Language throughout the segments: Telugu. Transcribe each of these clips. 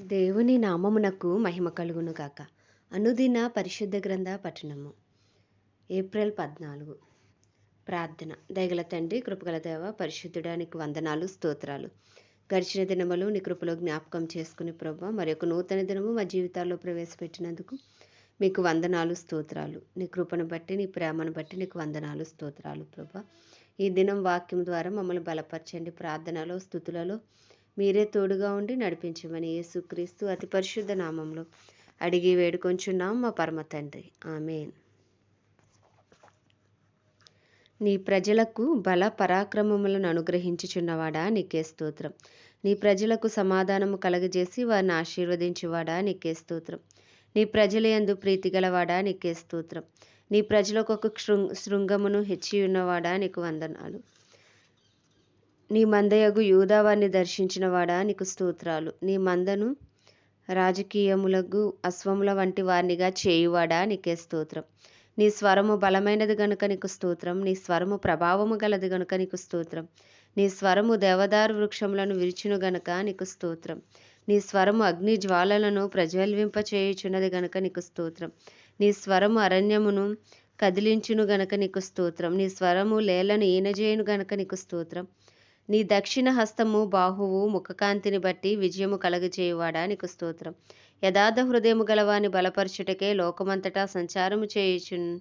దేవుని నామమునకు మహిమ కలుగును గాక. అనుదిన పరిశుద్ధ గ్రంథ పఠనము. ఏప్రిల్ పద్నాలుగు. ప్రార్థన. దయగల తండ్రి కృపగల దేవ పరిశుద్ధుడానికి వందనాలు స్తోత్రాలు. గడిచిన దినములు నీ కృపలో జ్ఞాపకం చేసుకుని ప్రభ మరొక నూతన దినము మా జీవితాల్లో ప్రవేశపెట్టినందుకు మీకు వందనాలు స్తోత్రాలు. నీ కృపను బట్టి నీ ప్రేమను బట్టి నీకు వందనాలు స్తోత్రాలు ప్రభా. ఈ దినం వాక్యం ద్వారా మమ్మల్ని బలపరచండి. ప్రార్థనలో స్థుతులలో మీరే తోడుగా ఉండి నడిపించమని యేసుక్రీస్తు అతి పరిశుద్ధ నామంలో అడిగి వేడుకొంచున్నాం మా పరమ తండ్రి. ఆమెన్. నీ ప్రజలకు బల పరాక్రమములను అనుగ్రహించుచున్నవాడా నీకే స్తోత్రం. నీ ప్రజలకు సమాధానము కలగజేసి వారిని ఆశీర్వదించువాడా నీకే స్తోత్రం. నీ ప్రజల యందు ప్రీతి గలవాడా నీకే స్తోత్రం. నీ ప్రజలకు ఒక శృంగ శృంగమును హెచ్చి ఉన్నవాడా నీకు వందనాలు. నీ మందయగు యూదావారిని దర్శించినవాడా? నీకు స్తోత్రాలు. నీ మందను రాజకీయములకు అశ్వముల వంటి వారినిగా చేయువాడా? నీకే స్తోత్రం. నీ స్వరము బలమైనది గనుక నీకు స్తోత్రం. నీ స్వరము ప్రభావము గలది గనుక నీకు స్తోత్రం. నీ స్వరము దేవదారు వృక్షములను విరిచును గనుక నీకు స్తోత్రం. నీ స్వరము అగ్ని జ్వాలలను ప్రజ్వల్వింప చేయుచున్నది గనుక నీకు స్తోత్రం. నీ స్వరము అరణ్యమును కదిలించును గనక నీకు స్తోత్రం. నీ స్వరము లేలను ఈనజేయును గనక నీకు స్తోత్రం. నీ దక్షిణ హస్తము బాహువు ముఖకాంతిని బట్టి విజయము కలగజేయువాడా నీకు స్తోత్రం. యథార్థ హృదయము గలవాని బలపరచుటకే లోకమంతటా సంచారము చేయుచు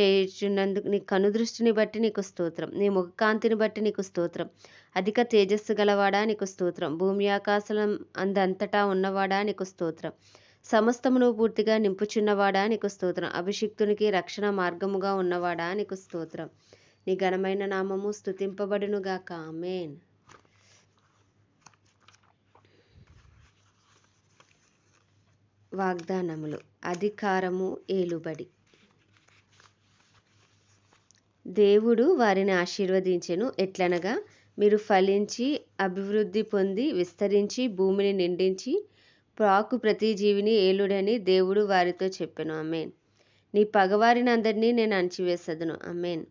చేయుచున్నందుకు నీ కనుదృష్టిని బట్టి నీకు స్తోత్రం. నీ ముఖకాంతిని బట్టి నీకు స్తోత్రం. అధిక తేజస్సు గలవాడా నీకు స్తోత్రం. భూమి ఆకాశం అందంతటా ఉన్నవాడా నీకు స్తోత్రం. సమస్తమును పూర్తిగా నింపుచున్నవాడా నీకు స్తోత్రం. అభిషిక్తునికి రక్షణ మార్గముగా ఉన్నవాడా నీకు స్తోత్రం. నీ ఘనమైన నామము స్థుతింపబడునుగాక ఆమెన్. వాగ్దానములు. అధికారము ఏలుబడి. దేవుడు వారిని ఆశీర్వదించెను. ఎట్లనగా మీరు ఫలించి అభివృద్ధి పొంది విస్తరించి భూమిని నిండించి ప్రాకు ప్రతి జీవిని ఏలుడని దేవుడు వారితో చెప్పెను. అమేన్ నీ పగవారిని అందరినీ నేను అణచివేసదును. అమేన్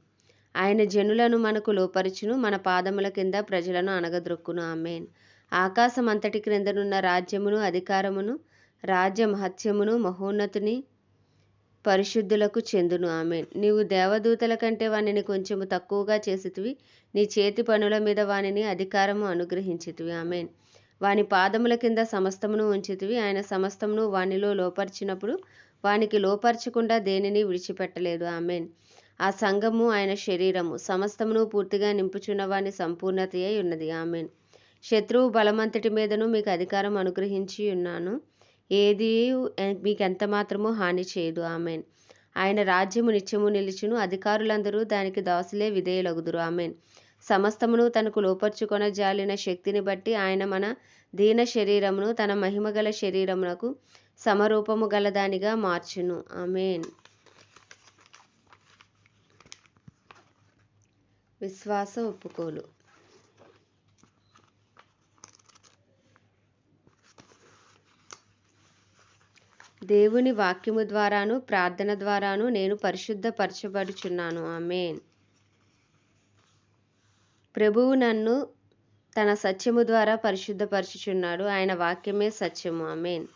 ఆయన జనులను మనకు లోపరుచును మన పాదముల కింద ప్రజలను అనగద్రొక్కును ఆమెన్. ఆకాశం అంతటి క్రిందనున్న రాజ్యమును అధికారమును రాజ్య మహత్యమును మహోన్నతుని పరిశుద్ధులకు చెందును. ఆమెన్. నీవు దేవదూతల కంటే వానిని కొంచెము తక్కువగా చేసితివి. నీ చేతి పనుల మీద వానిని అధికారము అనుగ్రహించితివి. ఆమెన్. వాని పాదముల కింద సమస్తమును ఉంచితివి. ఆయన సమస్తమును వానిలో లోపరిచినప్పుడు వానికి లోపరచకుండా దేనిని విడిచిపెట్టలేదు. ఆమెన్. ఆ సంఘము ఆయన శరీరము. సమస్తమును పూర్తిగా నింపుచున్న వాని సంపూర్ణత ఉన్నది. ఆమెన్. శత్రువు బలమంతటి మీదను మీకు అధికారం అనుగ్రహించి ఉన్నాను. ఏది మీకు ఎంత మాత్రమూ హాని చేయదు. ఆమెన్. ఆయన రాజ్యము నిత్యము నిలిచును. అధికారులందరూ దానికి దాసులే విధేయులగుదురు. ఆమెన్. సమస్తమును తనకు లోపర్చుకొన జాలిన శక్తిని బట్టి ఆయన మన దీన శరీరమును తన మహిమగల శరీరమునకు సమరూపము గలదానిగా మార్చును. ఆమెన్. విశ్వాస ఒప్పుకోలు. దేవుని వాక్యము ద్వారాను ప్రార్థన ద్వారాను నేను పరిశుద్ధపరచబడుచున్నాను. ఆమెన్. ప్రభువు నన్ను తన సత్యము ద్వారా పరిశుద్ధపరచుచున్నాడు. ఆయన వాక్యమే సత్యము. ఆమెన్.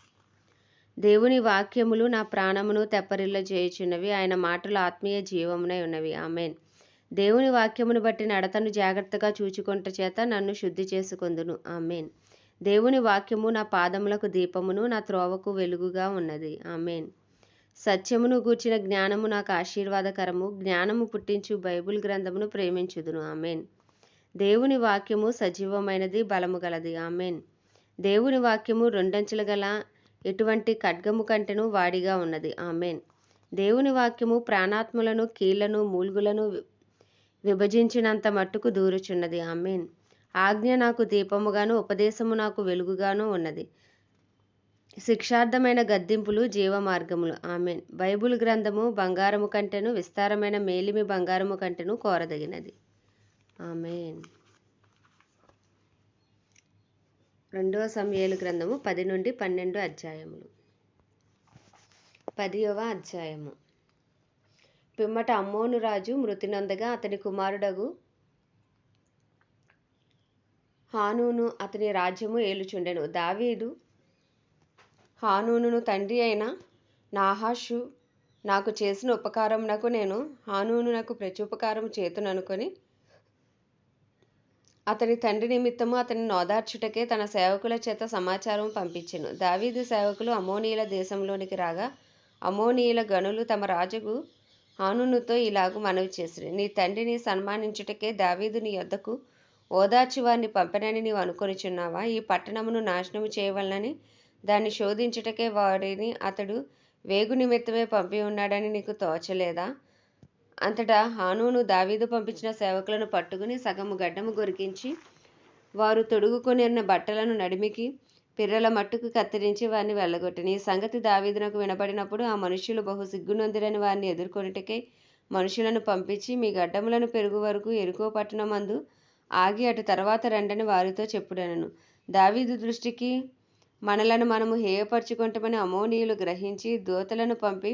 దేవుని వాక్యములు నా ప్రాణమును తెప్పరిల్ల చేయుచున్నవి ఆయన మాటలు ఆత్మీయ జీవమునై ఉన్నవి. ఆమెన్. దేవుని వాక్యమును బట్టి నడతను జాగ్రత్తగా చూచుకొంట చేత నన్ను శుద్ధి చేసుకొందును. ఆమెన్. దేవుని వాక్యము నా పాదములకు దీపమును నా త్రోవకు వెలుగుగా ఉన్నది. ఆమెన్. సత్యమును గూర్చిన జ్ఞానము నాకు ఆశీర్వాదకరము. జ్ఞానము పుట్టించు బైబుల్ గ్రంథమును ప్రేమించుదును. ఆమెన్. దేవుని వాక్యము సజీవమైనది బలము గలది. ఆమెన్. దేవుని వాక్యము రెండంచెల గల ఎటువంటి ఖడ్గము కంటెను వాడిగా ఉన్నది. ఆమెన్. దేవుని వాక్యము ప్రాణాత్ములను కీళ్ళను మూల్గులను విభజించినంత మట్టుకు దూరుచున్నది. ఆమెన్. ఆజ్ఞ నాకు దీపముగాను ఉపదేశము నాకు వెలుగుగాను ఉన్నది. శిక్షార్థమైన గద్దింపులు జీవ మార్గములు ఆమెన్. బైబుల్ గ్రంథము బంగారము కంటెను విస్తారమైన మేలిమి బంగారము కంటెను కోరదగినది. ఆమెన్. రెండవ సమయాలు గ్రంథము పది నుండి పన్నెండు అధ్యాయములు. పదియవ అధ్యాయము. పిమ్మట అమ్మోను రాజు మృతి నొందగా అతని కుమారుడగు హానూను అతని రాజ్యము ఏలుచుండెను. దావీదు హానూనును తండ్రి అయిన నాహాషు నాకు చేసిన ఉపకారమునకు నేను హానూను నాకు ప్రత్యుపకారం చేతుననుకొని అతని తండ్రి నిమిత్తము అతని నోదార్చుటకే తన సేవకుల చేత సమాచారం పంపించెను. దావీదు సేవకులు అమోనీయుల దేశంలోనికి రాగా అమోనీయుల గనులు తమ రాజుకు హానూనుతో ఇలాగు మనవి చేసిరి. నీ తండ్రిని సన్మానించుటకే దావీదు నీ యొద్దకు ఓదార్చి వారిని పంపనని నీవు అనుకొనిచున్నావా? ఈ పట్టణమును నాశనము చేయవలనని దాన్ని శోధించుటకే వారిని అతడు వేగు నిమిత్తమే పంపి ఉన్నాడని నీకు తోచలేదా? అంతటా హానూను దావీదు పంపించిన సేవకులను పట్టుకుని సగము గడ్డము గొరికించి వారు తొడుగుకొనిన్న బట్టలను నడిమికి పిర్రల మట్టుకు కత్తిరించి వారిని వెళ్ళగొట్టిన. ఈ సంగతి దావీదునకు వినపడినప్పుడు ఆ మనుష్యులు బహు సిగ్గునొందిరని వారిని ఎదుర్కొనుటకై మనుషులను పంపించి మీ గడ్డములను పెరుగు వరకు ఎరుకో పట్టణమందు ఆగి అటు తర్వాత రండని వారితో చెప్పుడనను. దావీదు దృష్టికి మనలను మనము హేయపరుచుకుంటామని అమోనీయులు గ్రహించి దూతలను పంపి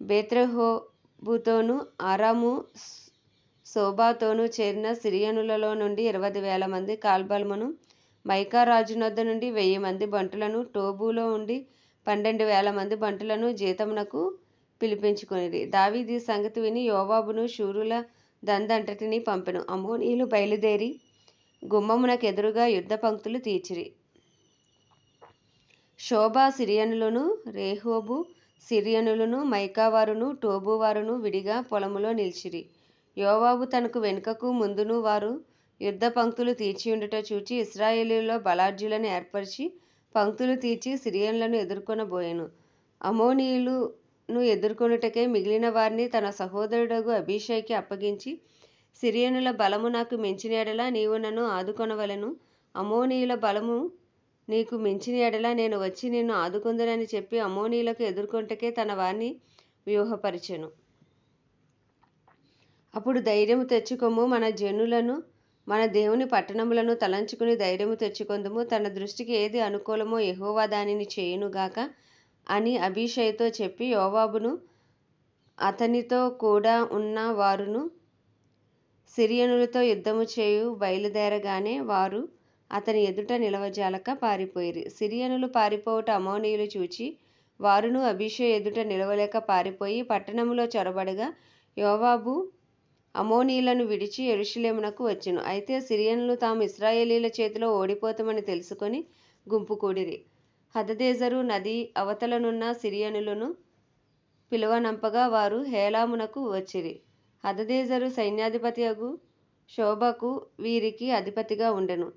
బేత్రహోబుతోను ఆరాము శోభాతోను చేరిన సిరియనులలో నుండి ఇరవై వేల మంది కాల్బల్మును మైకా రాజునొద్ద నుండి వెయ్యి మంది బంటులను టోబులో ఉండి పన్నెండు వేల మంది బంటులను జీతమునకు పిలిపించుకొనిరి. దావీది సంగతి విని యోవాబును శూరుల దందంతటిని పంపెను. అమోనీయులు బయలుదేరి గుమ్మమునకు ఎదురుగా యుద్ధ పంక్తులు తీర్చిరి. శోభా సిరియనులను రేహోబు సిరియనులను మైకావారును టోబువారును విడిగా పొలములో నిలిచిరి. యోవాబు తనకు వెనుకకు ముందును వారు యుద్ధ పంక్తులు తీర్చియుండుట చూచి ఇస్రాయేలీలో బలాఢ్యులను ఏర్పరిచి పంక్తులు తీర్చి సిరియన్లను ఎదుర్కొనబోయెను. అమోనీయులను ఎదుర్కొనుటకై మిగిలిన వారిని తన సహోదరుడగు అభిషేక్కి అప్పగించి సిరియనుల బలము నాకు మించిన ఎడల నీవు నన్ను ఆదుకొనవలెను. అమోనీయుల బలము నీకు మించిన ఎడల నేను వచ్చి నిన్ను ఆదుకుందునని చెప్పి అమోనీయులకు ఎదుర్కొంటకే తన వారిని వ్యూహపరిచెను. అప్పుడు ధైర్యం తెచ్చుకొమ్ము మన జనులను మన దేవుని పట్టణములను తలంచుకుని ధైర్యము తెచ్చుకొందుము. తన దృష్టికి ఏది అనుకూలమో ఎహోవా దానిని చేయునుగాక అని అభిషయ్తో చెప్పి యోవాబును అతనితో కూడా ఉన్న వారును సిరియనులతో యుద్ధము చేయు బయలుదేరగానే వారు అతని ఎదుట నిలవజాలక పారిపోయిరి. సిరియనులు పారిపోవుట అమోనీయులు చూచి వారును అభిషే ఎదుట నిలవలేక పారిపోయి పట్టణములో చొరబడగా యోవాబు అమోనీయులను విడిచి యెరూషలేమునకు వచ్చెను. అయితే సిరియనులు తాము ఇశ్రాయేలీల చేతిలో ఓడిపోతామని తెలుసుకొని గుంపు కూడిరి. హదదేజరు నది అవతలనున్న సిరియనులను పిలువనంపగా వారు హేలామునకు వచ్చిరి. హదదేజరు సైన్యాధిపతియగు శోభకు వీరికి అధిపతిగా ఉండెను.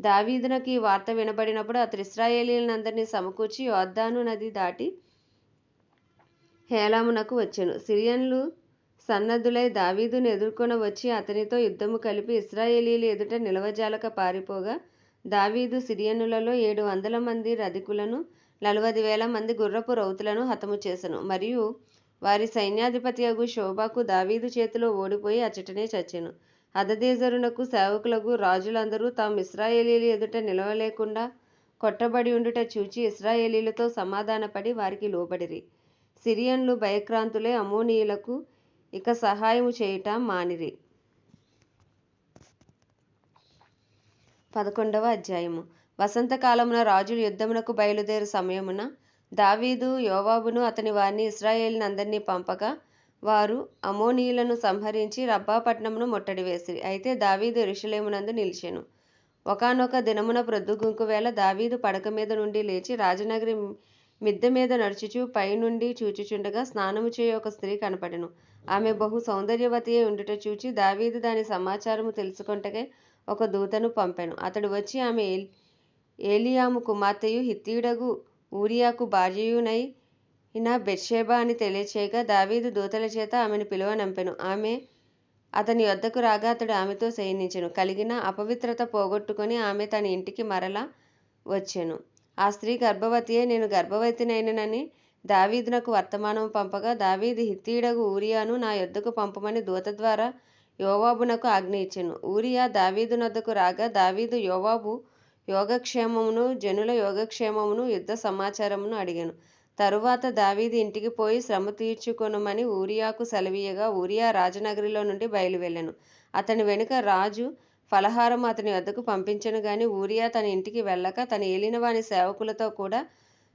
దావీదునకు ఈ వార్త వినబడినప్పుడు అతడు ఇస్రాయేలీలందరినీ సమకూర్చి యోద్ధాను నది దాటి హేలామునకు వచ్చెను. సిరియన్లు సన్నద్ధులై దావీదును ఎదుర్కొన వచ్చి అతనితో యుద్ధము కలిపి ఇస్రాయేలీలు ఎదుట నిలవజాలక పారిపోగా దావీదు సిరియనులలో ఏడు వందల మంది రధికులను నలభై వేల మంది గుర్రపు రౌతులను హతము చేసెను. మరియు వారి సైన్యాధిపతియగు శోభకు దావీదు చేతిలో ఓడిపోయి అచ్చటనే చచ్చెను. హదదేజరునకు సేవకులకు రాజులందరూ తాము ఇస్రాయేలీలు ఎదుట నిలవలేకుండా కొట్టబడి ఉండుట చూచి ఇస్రాయేలీలతో సమాధానపడి వారికి లోబడిరి. సిరియన్లు భయక్రాంతులే అమోనీయులకు ఇక సహాయము చేయుట మానిరి. పదకొండవ అధ్యాయము. వసంతకాలమున రాజులు యుద్ధమునకు బయలుదేరు సమయమున దావీదు యోవాబును అతని వారిని ఇశ్రాయేలినందరినీ పంపగా వారు అమోనీయులను సంహరించి రబ్బాపట్నమును ముట్టడి వేసిరి. అయితే దావీదు ఋషులేమునందు నిలిచెను. ఒకానొక దినమున ప్రొద్దుగుంకు వేళ దావీదు పడక మీద నుండి లేచి రాజనగరి మిద్దె మీద నడుచుచు పైనుండి చూచుచుండగా స్నానము చేయు ఒక స్త్రీ కనపడెను. ఆమె బహు సౌందర్యవతి అయి ఉండుట చూచి దావీదు దాని సమాచారము తెలుసుకొంటకై ఒక దూతను పంపెను. అతడు వచ్చి ఆమె ఏల్ ఏలియాము కుమార్తెయు హిత్తీయుడగు ఊరియాకు భార్యయునై ఈయన బెర్షేబా అని తెలియచేయగా దావీదు దూతల చేత ఆమెను పిలువనంపెను. ఆమె అతని యొద్దకు రాగా అతడు ఆమెతో శయనించెను. కలిగిన అపవిత్రత పోగొట్టుకొని ఆమె తన ఇంటికి మరలా వచ్చెను. ఆ స్త్రీ గర్భవతియే నేను గర్భవతినైననని దావీదునకు వర్తమానము పంపగా దావీదు హిత్తీయుడగు ఊరియాను నా యొద్దకు పంపమని దూత ద్వారా యోవాబునకు ఆజ్ఞ ఇచ్చెను. ఊరియా దావీదునొద్దకు రాగా దావీదు యోవాబు యోగక్షేమమును జనుల యోగక్షేమమును యుద్ధ సమాచారమును అడిగాను. తరువాత దావీదు ఇంటికి పోయి శ్రమ తీర్చుకొనుమని ఊరియాకు సెలవీయగా ఊరియా రాజనగరిలో నుండి బయలువెళ్ళెను. అతని వెనుక రాజు ఫలహారం అతని వద్దకు పంపించను గాని ఊరియా తన ఇంటికి వెళ్ళక తన ఏలినవాని సేవకులతో కూడా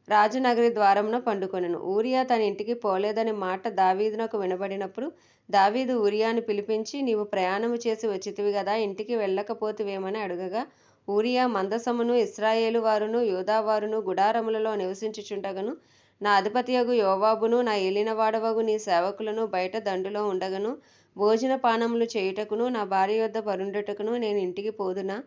రాజనగరి ద్వారమున పండుకొనెను. ఊరియా తన ఇంటికి పోలేదని మాట దావీదునకు వినబడినప్పుడు దావీదు ఊరియాను పిలిపించి నీవు ప్రయాణము చేసి వచ్చితివి కదా ఇంటికి వెళ్ళకపోతివేమని అడుగగా ఊరియా మందసమును ఇస్రాయేలు వారును యూదావారును గుడారములలో నివసించుచుండగను. నా అధిపతియగు యోవాబును నా ఏలినవాడవగు నీ సేవకులను బయట దండులో ఉండగను. భోజన పానములు చేయుటకును నా భార్య యొద్ద పరుండుటకును నేను ఇంటికి పోదునా.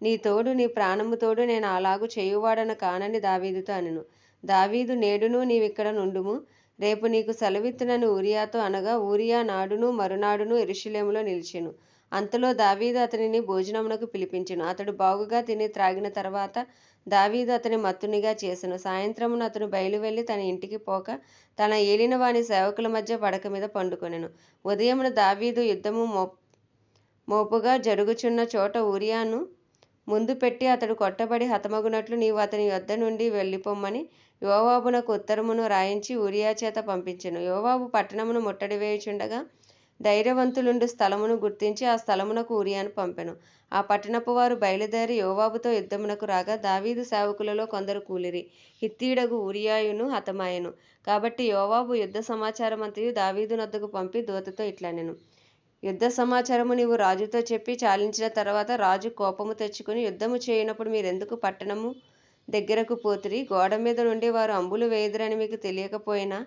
నీ తోడు నీ ప్రాణము తోడు నేను అలాగు చేయువాడన కానని దావీదుతో అనెను. దావీదు నేడును నీవిక్కడ నుండుము. రేపు నీకు సెలవిత్తునని ఊరియాతో అనగా ఊరియా నాడును మరునాడును ఎరుషులేములో నిలిచెను. అంతలో దావీదు అతనిని భోజనమునకు పిలిపించెను. అతడు బాగుగా తిని త్రాగిన తర్వాత దావీదు అతని మత్తునిగా చేసెను. సాయంత్రమున అతను బయలువెళ్ళి తన ఇంటికి పోక తన ఏలిన వాని సేవకుల మధ్య పడక మీద పండుకొనెను. ఉదయమున దావీదు యుద్ధము మో మోపుగా జరుగుచున్న చోట ఊరియాను ముందు పెట్టి అతడు కొట్టబడి హతమగునట్లు నీవు అతని యొద్ద నుండి వెళ్ళిపోమ్మని యోవాబునకు ఉత్తరమును రాయించి ఉరియా చేత పంపించెను. యోవాబు పట్టణమును ముట్టడి వేయుచుండగా ధైర్యవంతులుండు స్థలమును గుర్తించి ఆ స్థలమునకు ఉరియాను పంపెను. ఆ పట్టణపు వారు బయలుదేరి యోవాబుతో యుద్ధమునకు రాగా దావీదు సేవకులలో కొందరు కూలిరి. హిత్తీడగు ఉరియాయును హతమాయెను. కాబట్టి యోవాబు యుద్ధ సమాచారమంతయు దావీదు నొద్దకు పంపి దూతతో ఇట్లనెను. యుద్ధ సమాచారము నీవు రాజుతో చెప్పి చాలించిన తర్వాత రాజు కోపము తెచ్చుకుని యుద్ధము చేయనప్పుడు మీరెందుకు పట్టణము దగ్గరకు పోతిరి? గోడ మీద నుండి వారు అంబులు వేయదురని మీకు తెలియకపోయినా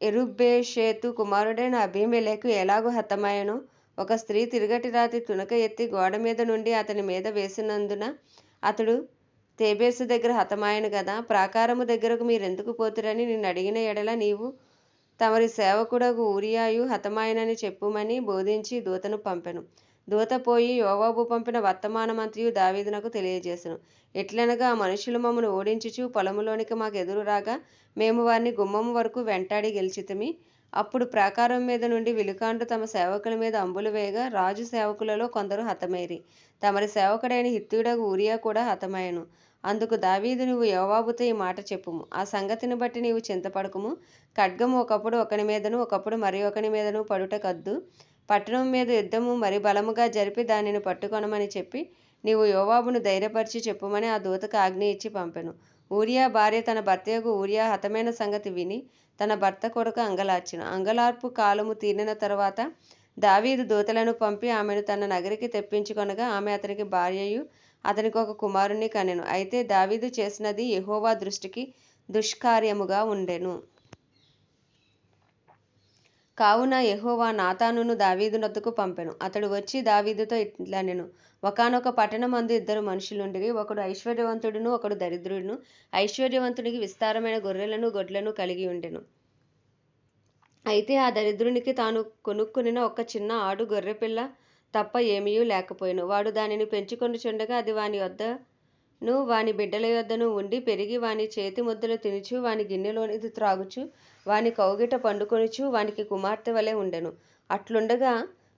ఎరుబ్బేషేతు కుమారుడైన అభిమేలకు ఎలాగూ హతమాయను? ఒక స్త్రీ తిరుగటి రాతి తునక ఎత్తి గోడ మీద నుండి అతని మీద వేసినందున అతడు తేబేసు దగ్గర హతమాయను కదా? ప్రాకారము దగ్గరకు మీరెందుకు పోతురని నిన్ను అడిగిన ఎడల నీవు తమరి సేవకుడగు ఊరియాయు హతమాయనని చెప్పుమని బోధించి దూతను పంపెను. దూత పోయి యోవాబు పంపిన వర్తమానమంతయు దావీదునకు తెలియజేసెను. ఎట్లనగా ఆ మనుషులు మమ్మను ఓడించుచు పొలములోనికి మాకు ఎదురు రాగా మేము వారిని గుమ్మం వరకు వెంటాడి గెలిచితిమి. అప్పుడు ప్రాకారం మీద నుండి విలుకాండు తమ సేవకుల మీద అంబులు వేయగా రాజు సేవకులలో కొందరు హతమైరి. తమరి సేవకుడైన హిత్తుడగు ఊరియా కూడా హతమాయను. అందుకు దావీదు నువ్వు యోవాబుతో ఈ మాట చెప్పుము. ఆ సంగతిని బట్టి నీవు చింతపడకుము. ఖడ్గము ఒకప్పుడు ఒకని మీదను ఒకప్పుడు మరి ఒకని మీదను పడుట కద్దు పట్టణం మీద యుద్ధము మరి బలముగా జరిపి దానిని పట్టుకొనమని చెప్పి నీవు యోవాబును ధైర్యపరిచి చెప్పుమని ఆ దూతకు ఆజ్ఞ ఇచ్చి పంపెను. ఊరియా భార్య తన భర్తయకు ఊరియా హతమైన సంగతి విని తన భర్త కొరకు అంగలార్చిన. అంగలార్పు కాలము తీరిన తర్వాత దావీదు దూతలను పంపి ఆమెను తన నగరికి తెప్పించుకొనగా ఆమె అతనికి భార్యయు అతనికి ఒక కుమారుణ్ణి కనెను. అయితే దావీదు చేసినది యహోవా దృష్టికి దుష్కార్యముగా ఉండెను. కావున యహోవా నాతానును దావీదు నొద్దకు పంపెను. అతడు వచ్చి దావీదుతో ఇట్లనెను. ఒకానొక పట్టణమందు ఇద్దరు మనుషులుండిరి. ఒకడు ఐశ్వర్యవంతుడును ఒకడు దరిద్రుడును. ఐశ్వర్యవంతునికి విస్తారమైన గొర్రెలను గొడ్లను కలిగి ఉండెను. అయితే ఆ దరిద్రునికి తాను కొనుక్కునిన ఒక చిన్న ఆడు గొర్రెపిల్ల తప్ప ఏమీయూ లేకపోయెను. వాడు దానిని పెంచుకొనుచుండగా అది వాని యొద్దను వాని బిడ్డల యొద్దను ఉండి పెరిగి వాని చేతి ముద్దలు తినుచు వాని గిన్నెలోనిది త్రాగుచు వాని కౌగిట పండుకొనుచు వానికి కుమార్తె వలె ఉండెను. అట్లుండగా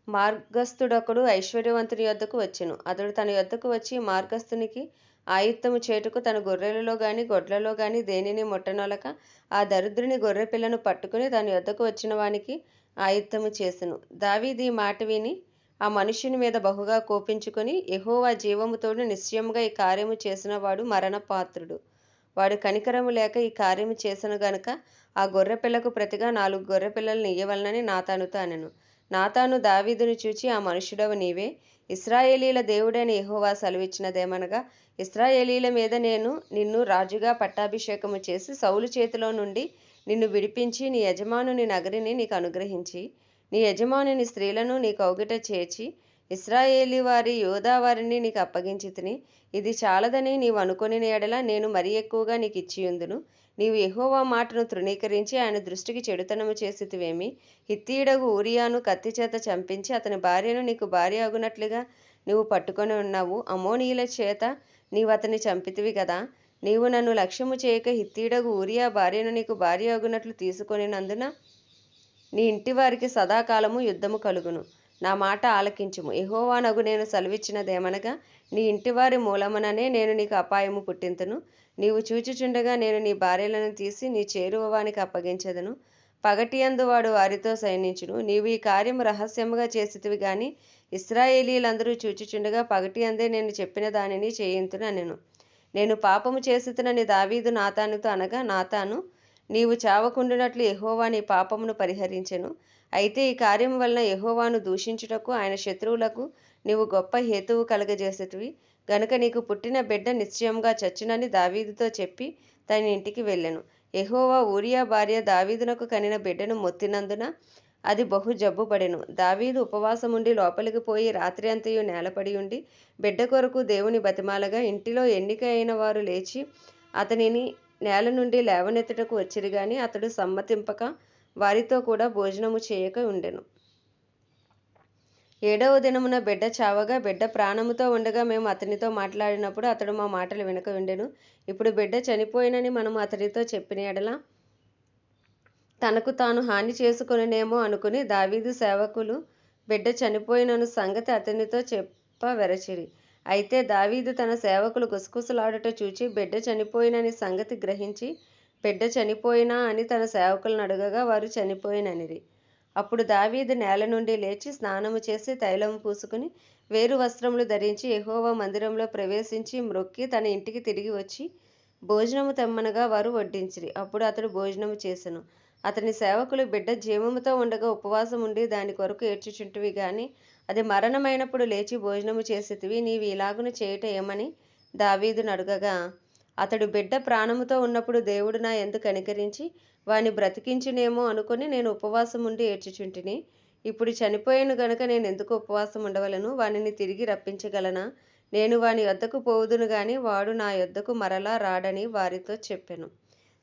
మార్గస్థుడొకడు ఐశ్వర్యవంతుని యొద్దకు వచ్చెను. అతడు తన యొద్దకు వచ్చి మార్గస్థునికి ఆయుత్తము చేటుకు తన గొర్రెలలో గాని గొడ్లలో గాని దేనిని ముట్టనొలక ఆ దరిద్రుని గొర్రె పిల్లను పట్టుకుని తన యొద్దకు వచ్చిన వానికి ఆయుత్తము చేసెను. దావీది మాట విని ఆ మనుష్యుని మీద బహుగా కోపించుకొని ఎహోవా జీవముతోడు నిశ్చయముగా ఈ కార్యము చేసిన వాడు మరణపాత్రుడు. వాడు కనికరము లేక ఈ కార్యము చేసిన గనుక ఆ గొర్రెపిల్లకు ప్రతిగా నాలుగు గొర్రెపిల్లలను ఇయ్యవలనని నాతానుతో అనెను. నాతాను దావీదును చూచి ఆ మనుషుడవ నీవే. ఇస్రాయేలీల దేవుడైన ఎహోవా సెలవిచ్చినదేమనగా ఇస్రాయేలీల మీద నేను నిన్ను రాజుగా పట్టాభిషేకము చేసి సౌలు చేతిలో నుండి నిన్ను విడిపించి నీ యజమానుని నగరిని నీకు అనుగ్రహించి నీ యజమానుని స్త్రీలను నీ కౌగిట చేర్చి ఇస్రాయేలీ వారి యోధా వారిని నీకు అప్పగించి తిని ఇది చాలదని నీవు అనుకుని ఎడల నేను మరీ ఎక్కువగా నీకు ఇచ్చియుందును. నీవు ఎహోవా మాటను తృణీకరించి ఆయన దృష్టికి చెడుతనము చేసితివేమి? హిత్తీయుడగు ఊరియాను కత్తి చేత చంపించి అతని భార్యను నీకు భార్య అగునట్లుగా నీవు పట్టుకొని ఉన్నావు. అమోనీయుల చేత నీవు అతన్ని చంపితివి కదా? నీవు నన్ను లక్ష్యము చేయక హిత్తీయుడగు ఊరియా భార్యను నీకు భార్య అగునట్లు తీసుకొనినందున నీ ఇంటి వారికి సదాకాలము యుద్ధము కలుగును. నా మాట ఆలకించుము. ఎహోవానగు నేను సెలవిచ్చినదేమనగా నీ ఇంటివారి మూలముననే నేను నీకు అపాయము పుట్టింతును. నీవు చూచుచుండగా నేను నీ భార్యలను తీసి నీ చేరువవానికి అప్పగించదను. పగటి అందువాడు వారితో సైనించును. నీవు ఈ కార్యం రహస్యముగా చేసితివి గాని ఇస్రాయేలీలందరూ చూచుచుండగా పగటి అందే నేను చెప్పిన దానిని చేయింతుననెను. నేను పాపము చేసితునని దావీదు నాతానుతో అనగా నాతాను నీవు చావకుండునట్లు ఎహోవా నీ పాపమును పరిహరించెను. అయితే ఈ కార్యం వలన ఎహోవాను దూషించుటకు ఆయన శత్రువులకు నీవు గొప్ప హేతువు కలగజేసేటివి. గనుక నీకు పుట్టిన బిడ్డ నిశ్చయంగా చచ్చునని దావీదుతో చెప్పి తన ఇంటికి వెళ్ళెను. ఎహోవా ఊరియా భార్య దావీదునకు కనిన బిడ్డను మొత్తినందున అది బహు జబ్బుపడెను. దావీదు ఉపవాసముండి లోపలికి పోయి రాత్రి అంతయు నేలపడి ఉండి బిడ్డ కొరకు దేవుని బతిమాలగా ఇంటిలో ఎన్నిక అయిన వారు లేచి అతనిని నేల నుండి లేవనెత్తుటకు వచ్చిరి గాని అతడు సమ్మతింపక వారితో కూడా భోజనము చేయక ఉండెను. ఏడవ దినమున బిడ్డ చావగా బిడ్డ ప్రాణముతో ఉండగా మేము అతనితో మాట్లాడినప్పుడు అతడు మా మాటలు వినక ఉండెను. ఇప్పుడు బిడ్డ చనిపోయినని మనము అతనితో చెప్పిన ఎడల తనకు తాను హాని చేసుకొనినేమో అనుకుని దావీదు సేవకులు బిడ్డ చనిపోయినను సంగతి అతనితో చెప్ప వెరచిరి. అయితే దావీదు తన సేవకులు గుసగుసలాడుట చూచి బిడ్డ చనిపోయినని సంగతి గ్రహించి బిడ్డ చనిపోయినా అని తన సేవకులను అడగగా వారు చనిపోయిననిది అప్పుడు దావీదు నేల నుండి లేచి స్నానము చేసి తైలము పూసుకుని వేరు వస్త్రములు ధరించి ఎహోవా మందిరంలో ప్రవేశించి మ్రొక్కి తన ఇంటికి తిరిగి వచ్చి భోజనము తెమ్మనగా వారు వడ్డించిరి. అప్పుడు అతడు భోజనము చేసెను. అతని సేవకులు బిడ్డ జీవముతో ఉండగా ఉపవాసం ఉండి దాని కొరకు ఏడ్చుచుంటివి కానీ అది మరణమైనప్పుడు లేచి భోజనము చేసేటివి నీవు ఇలాగును చేయుట ఏమని? దావీదును అడగగా అతడు బిడ్డ ప్రాణముతో ఉన్నప్పుడు దేవుడు నా ఎందు కనికరించి వాని బ్రతికించునేమో అనుకుని నేను ఉపవాసం ఉండి ఏడ్చుచుంటిని. ఇప్పుడు చనిపోయాను గనుక నేను ఎందుకు ఉపవాసం ఉండవలను? వానిని తిరిగి రప్పించగలనా? నేను వాని యొద్దకు పోవుదును గాని వాడు నా యొద్దకు మరలా రాడని వారితో చెప్పెను.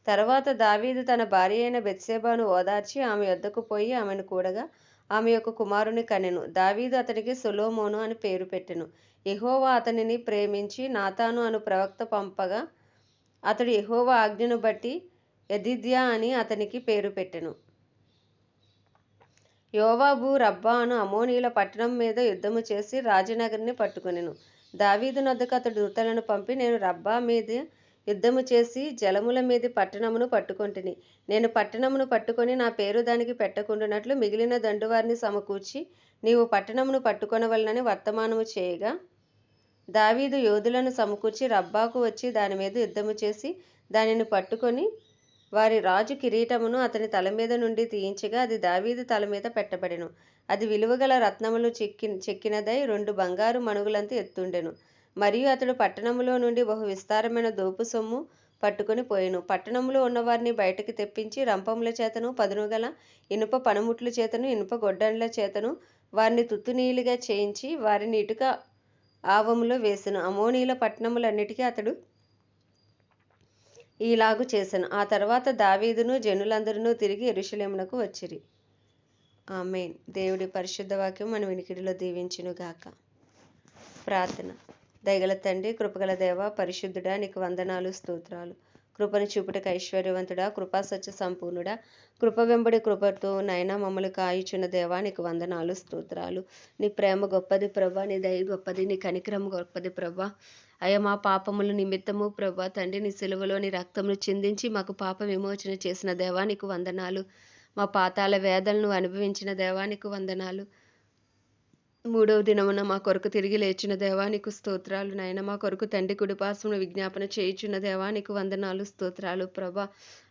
తర్వాత దావీదు తన భార్య అయిన బెత్సేబాను ఓదార్చి ఆమె యొద్దకు పోయి ఆమెను కూడగా ఆమె యొక్క కుమారుని కనెను. దావీదు అతనికి సొలోమోను అని పేరు పెట్టెను. ఎహోవా అతనిని ప్రేమించి నాతాను అను ప్రవక్త పంపగా అతడు ఎహోవా ఆజ్ఞను బట్టి యదిద్యా అని అతనికి పేరు పెట్టెను. యోవాబు రబ్బా అను అమోనీల పట్టణం మీద యుద్ధము చేసి రాజనగర్ని పట్టుకొనెను. దావీదు నొద్దకు అతడు దూతలను పంపి నేను రబ్బా మీద యుద్ధము చేసి జలముల మీది పట్టణమును పట్టుకొంటిని. నేను పట్టణమును పట్టుకొని నా పేరు దానికి పెట్టకుండానట్లు మిగిలిన దండువారిని సమకూర్చి నీవు పట్టణమును పట్టుకొనవలనని వర్తమానము చేయగా దావీదు యోధులను సమకూర్చి రబ్బాకు వచ్చి దాని మీద యుద్ధము చేసి దానిని పట్టుకొని వారి రాజు కిరీటమును అతని తల మీద నుండి తీయించగా అది దావీదు తల మీద పెట్టబడెను. అది విలువగల రత్నములు చెక్కి చెక్కినదై రెండు బంగారు మణుగులంత ఎత్తుండెను. మరియు అతడు పట్టణములో నుండి బహు విస్తారమైన దోపు సొమ్ము పట్టుకుని పోయెను. పట్టణంలో ఉన్నవారిని బయటకు తెప్పించి రంపముల చేతను పదును గల ఇనుప పనిముట్ల చేతను ఇనుప గొడ్డండ్ల చేతను వారిని తుత్తునీలుగా చేయించి వారిని ఇటుక ఆవములో వేసెను. అమోనీల పట్టణములన్నిటికీ అతడు ఈలాగు చేశాను ఆ తర్వాత దావీదును జనులందరూ తిరిగి ఎరుషలేమునకు వచ్చిరి. ఆమెన్. దేవుడి పరిశుద్ధ వాక్యం మన వినికిడిలో దీవించునుగాక. ప్రార్థన. దయగల తండ్రి కృపగల దేవ పరిశుద్ధుడా నీకు వందనాలు స్తోత్రాలు. కృపను చూపుటకు ఐశ్వర్యవంతుడా కృపా సత్య సంపూర్ణుడా. కృప వెంబడి కృపతో నైనా మమ్మల్ని కాయిచున్న దేవా నీకు వందనాలు స్తోత్రాలు. నీ ప్రేమ గొప్పది ప్రభా నీ దయ గొప్పది నీ కనికరం గొప్పది ప్రభా. అయ్యా మా పాపముల నిమిత్తము ప్రభా తండ్రి నీ సిలువలో నీ రక్తమును చిందించి మాకు పాప విమోచన చేసిన దేవా నీకు వందనాలు. మా పాతాల వేదలను అనుభవించిన దేవా నీకు వందనాలు. మూడవ దినమున మా కొరకు తిరిగి లేచిన దేవానికి స్తోత్రాలు. నాయన మా కొరకు తండ్రి కుడిపాసమును విజ్ఞాపన చేయుచున్న దేవానికి వందనాలు స్తోత్రాలు. ప్రభ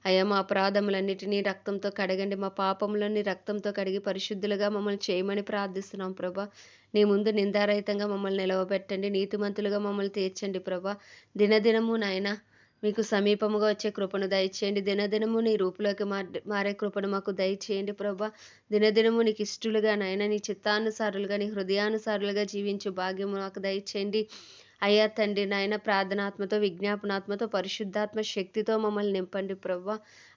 అయ్యా మా అపరాధములన్నిటినీ రక్తంతో కడగండి. మా పాపములన్నీ రక్తంతో కడిగి పరిశుద్ధులుగా మమ్మల్ని చేయమని ప్రార్థిస్తున్నాం ప్రభా. నీ ముందు నిందారహితంగా మమ్మల్ని నిలవబెట్టండి. నీతిమంతులుగా మమ్మల్ని తీర్చండి ప్రభా. దినదినము నాయన మీకు సమీపముగా వచ్చే కృపను దయచేయండి. దినదినము నీ రూపులోకి మారే కృపను మాకు దయచేయండి ప్రభా. దినదినము నీకు ఇష్టలుగా నాయన నీ చిత్తానుసారులుగా నీ హృదయానుసారులుగా జీవించు భాగ్యము మాకు దయచేయండి. అయ్యా తండ్రి నాయన ప్రార్థనాత్మతో విజ్ఞాపనాత్మతో పరిశుద్ధాత్మ శక్తితో మమ్మల్ని నింపండి ప్రవ్వ.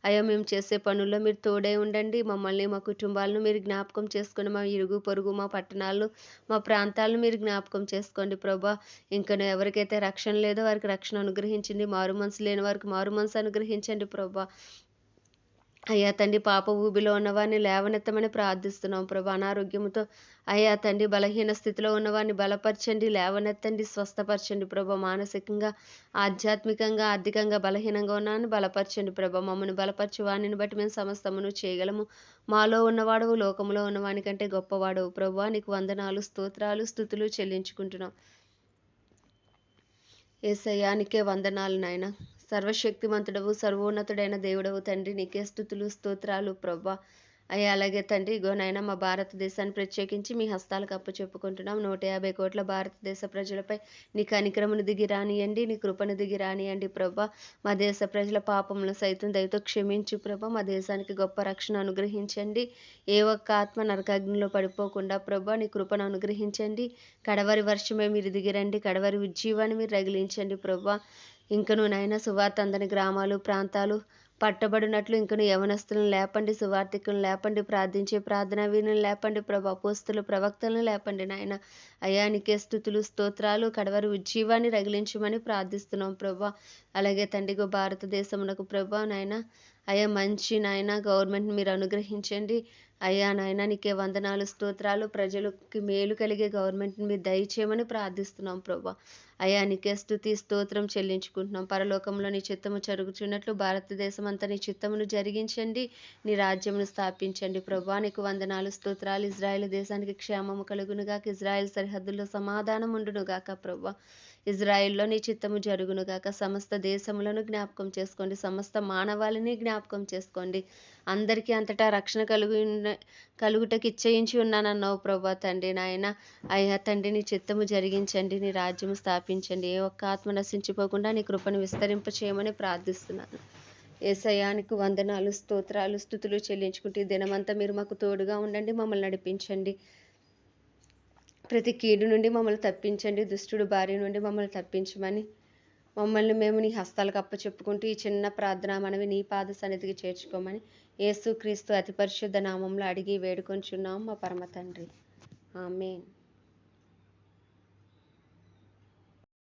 అయ్యా మేము చేసే పనుల్లో మీరు తోడే ఉండండి. మమ్మల్ని మా కుటుంబాలను మీరు జ్ఞాపకం చేసుకుని మా ఇరుగు పొరుగు మా పట్టణాలు మా ప్రాంతాలను మీరు జ్ఞాపకం చేసుకోండి ప్రభా ఇంకా ఎవరికైతే రక్షణ లేదో వారికి రక్షణ అనుగ్రహించండి. మారు మనసు లేని వారికి మారు మనసు అనుగ్రహించండి ప్రభా అయ్యా తండ్రి పాప ఊబిలో ఉన్నవారిని లేవనెత్తమని ప్రార్థిస్తున్నాం ప్రభు. అనారోగ్యంతో అయ్యా తండ్రి బలహీన స్థితిలో ఉన్నవారిని బలపరచండి లేవనెత్తండి స్వస్థపరచండి ప్రభు. మానసికంగా ఆధ్యాత్మికంగా ఆర్థికంగా బలహీనంగా ఉన్నాను బలపరచండి ప్రభు. మమ్మల్ని బలపరచు వాణిని బట్టి మేము సమస్తమును చేయగలము. మాలో ఉన్నవాడవు లోకంలో ఉన్నవాని కంటే గొప్పవాడవు ప్రభు. నీకు వందనాలు స్తోత్రాలు స్థుతులు చెల్లించుకుంటున్నాం. ఏసయ్యానికే వందనాలు నాయన. సర్వశక్తిమంతుడవు సర్వోన్నతుడైన దేవుడవు. తండ్రి నీకే స్థుతులు స్తోత్రాలు ప్రభా. అయ్యా అలాగే తండ్రి ఇగోనైనా మా భారతదేశాన్ని ప్రత్యేకించి మీ హస్తాలకు అప్పు చెప్పుకుంటున్నాం. నూట యాభై కోట్ల భారతదేశ ప్రజలపై నీ కనిక్రమను దిగి రానియండి నీ కృపను దిగి రానియండి ప్రభ. మా దేశ ప్రజల పాపములను సైతం దయతో క్షమించు ప్రభ. మా దేశానికి గొప్ప రక్షణ అనుగ్రహించండి. ఏ ఒక్క ఆత్మ నరకాగ్నిలో పడిపోకుండా ప్రభా నీ కృపను అనుగ్రహించండి. కడవరి వర్షమే మీరు దిగిరండి. కడవరి ఉజ్జీవాన్ని మీరు రగిలించండి ప్రభా. ఇంకను నాయన సువార్త అందని గ్రామాలు ప్రాంతాలు పట్టబడినట్లు ఇంకను యవనస్తులను లేపండి సువార్థికులను లేపండి ప్రార్థించే ప్రార్థన వీరులను లేపండి ప్రభా పోస్తులు ప్రవక్తలను లేపండి నాయన. అయానికే స్థుతులు స్తోత్రాలు కడవరి ఉజ్జీవాన్ని రగిలించమని ప్రార్థిస్తున్నాం ప్రభా. అలాగే తండ్రిగో భారతదేశమునకు ప్రభా నాయన. అయ్యా మంచి నాయన గవర్నమెంట్ మీరు అనుగ్రహించండి. అయ్యా నాయన నీకే వందనాలు స్తోత్రాలు ప్రజలకి మేలు కలిగే గవర్నమెంట్ని మీరు దయచేయమని ప్రార్థిస్తున్నాం ప్రభా. అయ్యా నీకే స్థుతి స్తోత్రం చెల్లించుకుంటున్నాం. పరలోకంలో నీ చిత్తము జరుగుతున్నట్లు భారతదేశం అంతా నీ చిత్తమును జరిగించండి నీ రాజ్యమును స్థాపించండి. ప్రభా నీకు వందనాలు స్తోత్రాలు. ఇజ్రాయెల్ దేశానికి క్షేమము కలుగునుగాక ఇజ్రాయెల్ సరిహద్దుల్లో సమాధానం ఉండునుగాక ప్రభా. ఇజ్రాయిల్లో నీ చిత్తము జరుగునుగాక సమస్త దేశములను జ్ఞాపకం చేసుకోండి. సమస్త మానవాళిని జ్ఞాపకం చేసుకోండి. అందరికీ అంతటా రక్షణ కలుగు కలుగుటకి ఇచ్చయించి ఉన్నానన్నావు ప్రభా తండ్రి నాయన. అయ్యా తండ్రి నీ చిత్తము జరిగించండి. నీ రాజ్యము స్థాపించండి. ఏ ఒక్క ఆత్మ నశించిపోకుండా నీ కృపను విస్తరింప చేయమని ప్రార్థిస్తున్నాను. ఏసయానికి వందనాలు స్తోత్రాలు స్థుతులు చెల్లించుకుంటే దినమంతా మీరు మాకు తోడుగా ఉండండి మమ్మల్ని నడిపించండి. ప్రతి కీడు నుండి మమ్మల్ని తప్పించండి. దుష్టుడు భార్య నుండి మమ్మల్ని తప్పించమని మమ్మల్ని మేము నీ హస్తాలకు అప్పచెప్పుకుంటూ ఈ చిన్న ప్రార్థన మనవి నీ పాద సన్నిధికి చేర్చుకోమని యేసు క్రీస్తు అతి పరిశుద్ధ నామంలో అడిగి వేడుకొంచున్నాం మా పరమ తండ్రి. ఆమెన్.